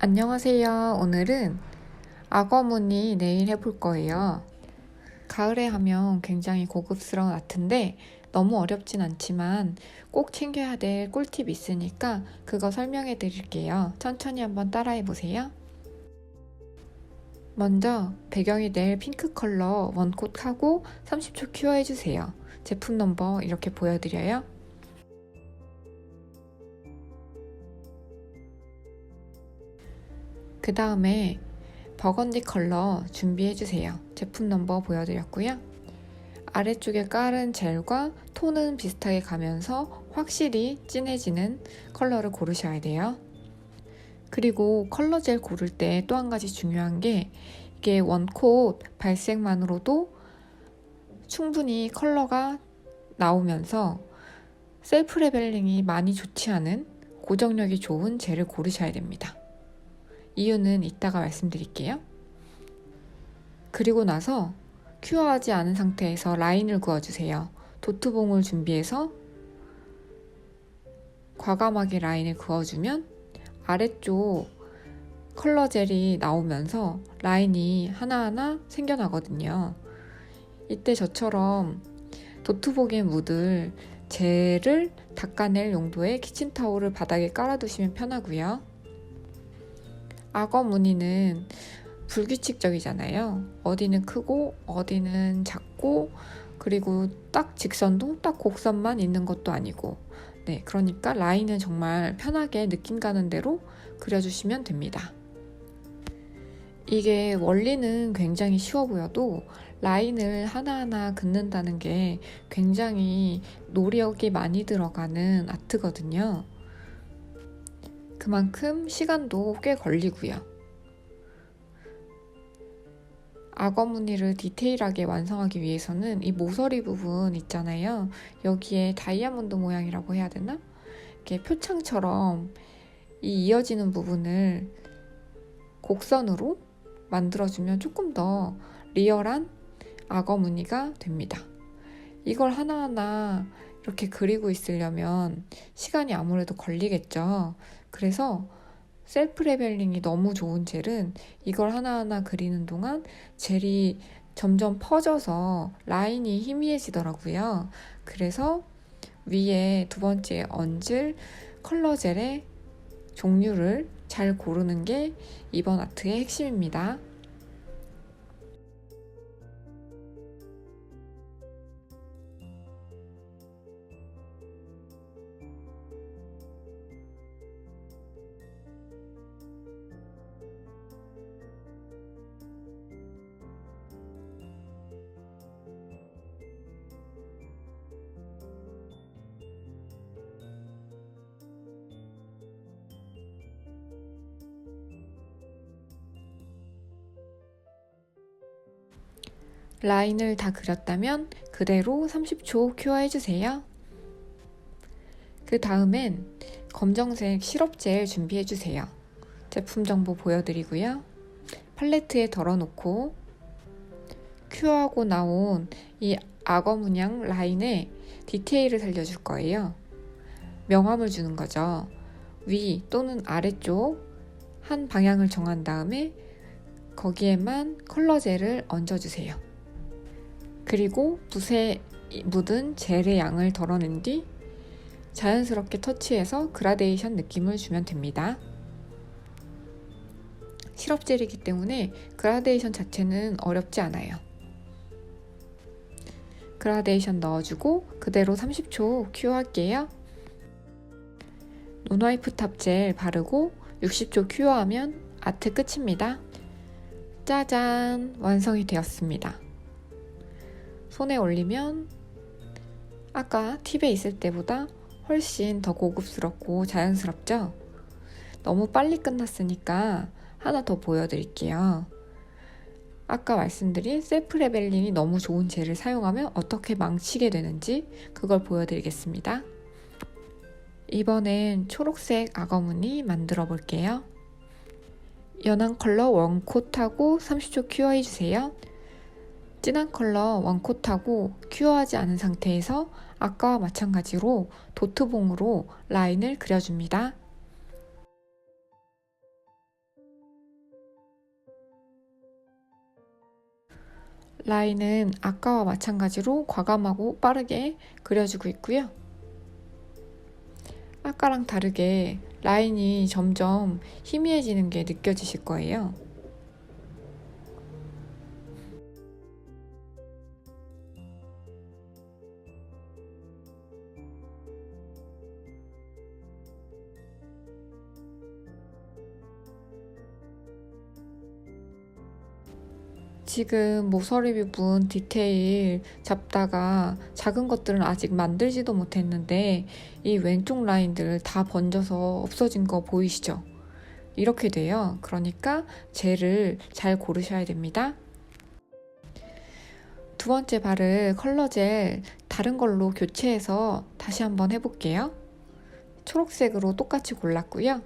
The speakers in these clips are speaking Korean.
안녕하세요. 오늘은 악어 무늬 네일 해볼 거예요. 가을에 하면 굉장히 고급스러운 아트인데 너무 어렵진 않지만 꼭 챙겨야 될 꿀팁 있으니까 그거 설명해 드릴게요. 천천히 한번 따라해 보세요. 먼저 배경이 네일 핑크 컬러 원콧 하고 30초 큐어 해 주세요. 제품 넘버 이렇게 보여드려요. 그 다음에 버건디 컬러 준비해주세요. 제품 넘버 보여드렸고요. 아래쪽에 깔은 젤과 톤은 비슷하게 가면서 확실히 진해지는 컬러를 고르셔야 돼요. 그리고 컬러 젤 고를 때 또 한 가지 중요한 게 이게 원콧 발색만으로도 충분히 컬러가 나오면서 셀프 레벨링이 많이 좋지 않은 고정력이 좋은 젤을 고르셔야 됩니다. 이유는 이따가 말씀드릴게요. 그리고 나서 큐어하지 않은 상태에서 라인을 그어주세요. 도트봉을 준비해서 과감하게 라인을 그어주면 아래쪽 컬러 젤이 나오면서 라인이 하나하나 생겨나거든요. 이때 저처럼 도트복에 묻을 젤을 닦아낼 용도의 키친타올을 바닥에 깔아두시면 편하고요. 악어 무늬는 불규칙적이잖아요. 어디는 크고 어디는 작고 그리고 딱 직선도 딱 곡선만 있는 것도 아니고 네, 그러니까 라인은 정말 편하게 느낌 가는 대로 그려주시면 됩니다. 이게 원리는 굉장히 쉬워 보여도 라인을 하나하나 긋는다는 게 굉장히 노력이 많이 들어가는 아트거든요. 그만큼 시간도 꽤 걸리고요. 악어 무늬를 디테일하게 완성하기 위해서는 이 모서리 부분 있잖아요. 여기에 다이아몬드 모양이라고 해야 되나? 이렇게 표창처럼 이 이어지는 부분을 곡선으로 만들어주면 조금 더 리얼한 악어 무늬가 됩니다. 이걸 하나하나 이렇게 그리고 있으려면 시간이 아무래도 걸리겠죠. 그래서 셀프 레벨링이 너무 좋은 젤은 이걸 하나하나 그리는 동안 젤이 점점 퍼져서 라인이 희미해지더라고요. 그래서 위에 두 번째 얹을 컬러 젤의 종류를 잘 고르는 게 이번 아트의 핵심입니다. 라인을 다 그렸다면 그대로 30초 큐어 해주세요. 그 다음엔 검정색 시럽 젤 준비해주세요. 제품 정보 보여드리고요. 팔레트에 덜어놓고 큐어하고 나온 이 악어 문양 라인에 디테일을 살려줄 거예요. 명암을 주는 거죠. 위 또는 아래쪽 한 방향을 정한 다음에 거기에만 컬러 젤을 얹어주세요. 그리고 붓에 묻은 젤의 양을 덜어낸 뒤 자연스럽게 터치해서 그라데이션 느낌을 주면 됩니다. 시럽 젤이기 때문에 그라데이션 자체는 어렵지 않아요. 그라데이션 넣어주고 그대로 30초 큐 할게요. 논와이프 탑 젤 바르고 60초 큐어하면 아트 끝입니다. 짜잔! 완성이 되었습니다. 손에 올리면 아까 팁에 있을 때보다 훨씬 더 고급스럽고 자연스럽죠? 너무 빨리 끝났으니까 하나 더 보여드릴게요. 아까 말씀드린 셀프 레벨링이 너무 좋은 젤을 사용하면 어떻게 망치게 되는지 그걸 보여드리겠습니다. 이번엔 초록색 악어무늬 만들어 볼게요. 연한 컬러 원콧하고 30초 큐어 해주세요. 진한 컬러 왕콧하고 큐어하지 않은 상태에서 아까와 마찬가지로 도트봉으로 라인을 그려줍니다. 라인은 아까와 마찬가지로 과감하고 빠르게 그려주고 있고요. 아까랑 다르게 라인이 점점 희미해지는 게 느껴지실 거예요. 지금 모서리 부분 디테일 잡다가 작은 것들은 아직 만들지도 못했는데 이 왼쪽 라인들 다 번져서 없어진 거 보이시죠? 이렇게 돼요. 그러니까 젤을 잘 고르셔야 됩니다. 두 번째 발을 컬러 젤 다른 걸로 교체해서 다시 한번 해볼게요. 초록색으로 똑같이 골랐고요.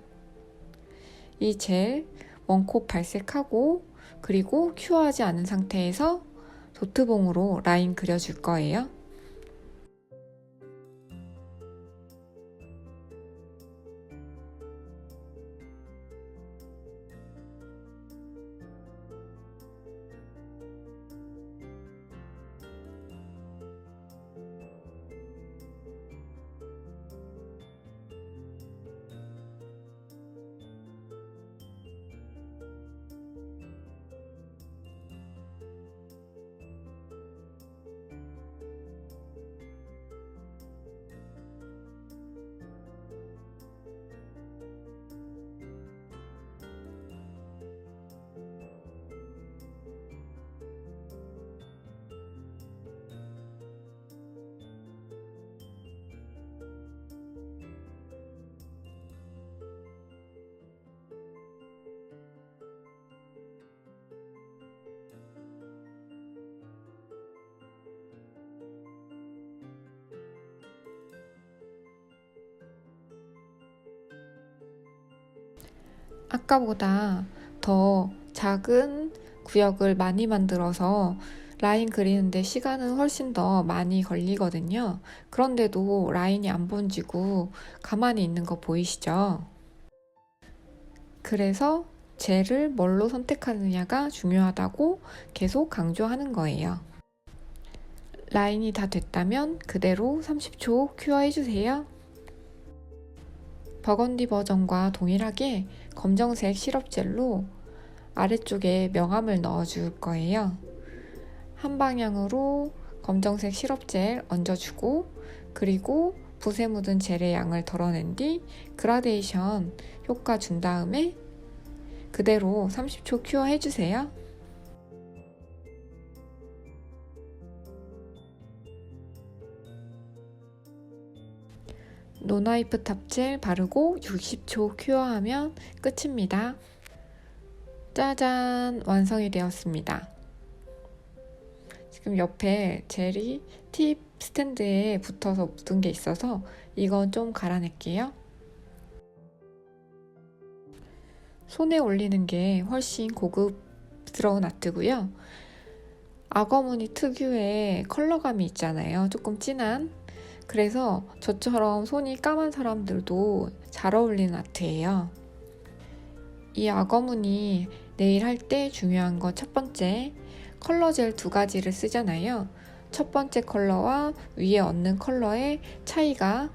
이 젤 원콧 발색하고 그리고 큐어하지 않은 상태에서 도트봉으로 라인 그려줄 거예요. 아까보다 더 작은 구역을 많이 만들어서 라인 그리는데 시간은 훨씬 더 많이 걸리거든요. 그런데도 라인이 안 번지고 가만히 있는 거 보이시죠? 그래서 젤을 뭘로 선택하느냐가 중요하다고 계속 강조하는 거예요. 라인이 다 됐다면 그대로 30초 큐어 해주세요. 버건디 버전과 동일하게 검정색 시럽젤로 아래쪽에 명암을 넣어 줄 거예요. 한 방향으로 검정색 시럽젤 얹어주고 그리고 붓에 묻은 젤의 양을 덜어낸 뒤 그라데이션 효과 준 다음에 그대로 30초 큐어 해주세요. 노나이프 탑젤 바르고 60초 큐어하면 끝입니다. 짜잔! 완성이 되었습니다. 지금 옆에 젤이 팁 스탠드에 붙어서 묻은 게 있어서 이건 좀 갈아낼게요. 손에 올리는 게 훨씬 고급스러운 아트고요. 악어무늬 특유의 컬러감이 있잖아요. 조금 진한 그래서 저처럼 손이 까만 사람들도 잘 어울리는 아트예요. 이 악어무늬 네일 할 때 중요한 거 첫 번째, 컬러 젤 두 가지를 쓰잖아요. 첫 번째 컬러와 위에 얹는 컬러의 차이가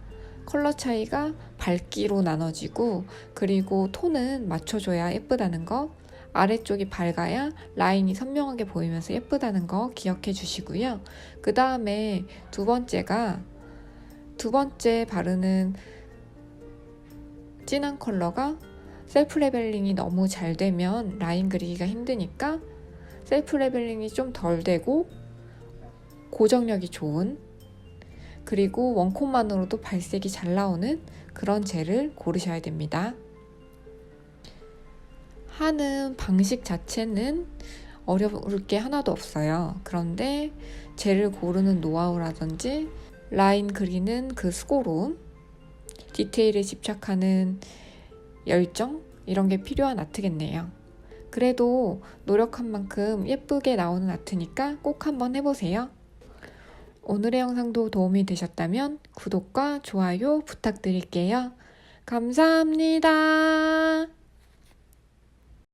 컬러 차이가 밝기로 나눠지고 그리고 톤은 맞춰줘야 예쁘다는 거 아래쪽이 밝아야 라인이 선명하게 보이면서 예쁘다는 거 기억해 주시고요. 그 다음에 두 번째가 두 번째 바르는 진한 컬러가 셀프 레벨링이 너무 잘 되면 라인 그리기가 힘드니까 셀프 레벨링이 좀 덜 되고 고정력이 좋은 그리고 원콧만으로도 발색이 잘 나오는 그런 젤을 고르셔야 됩니다. 하는 방식 자체는 어려울 게 하나도 없어요. 그런데 젤을 고르는 노하우라든지 라인 그리는 그 수고로움, 디테일에 집착하는 열정, 이런 게 필요한 아트겠네요. 그래도 노력한 만큼 예쁘게 나오는 아트니까 꼭 한번 해보세요. 오늘의 영상도 도움이 되셨다면 구독과 좋아요 부탁드릴게요. 감사합니다.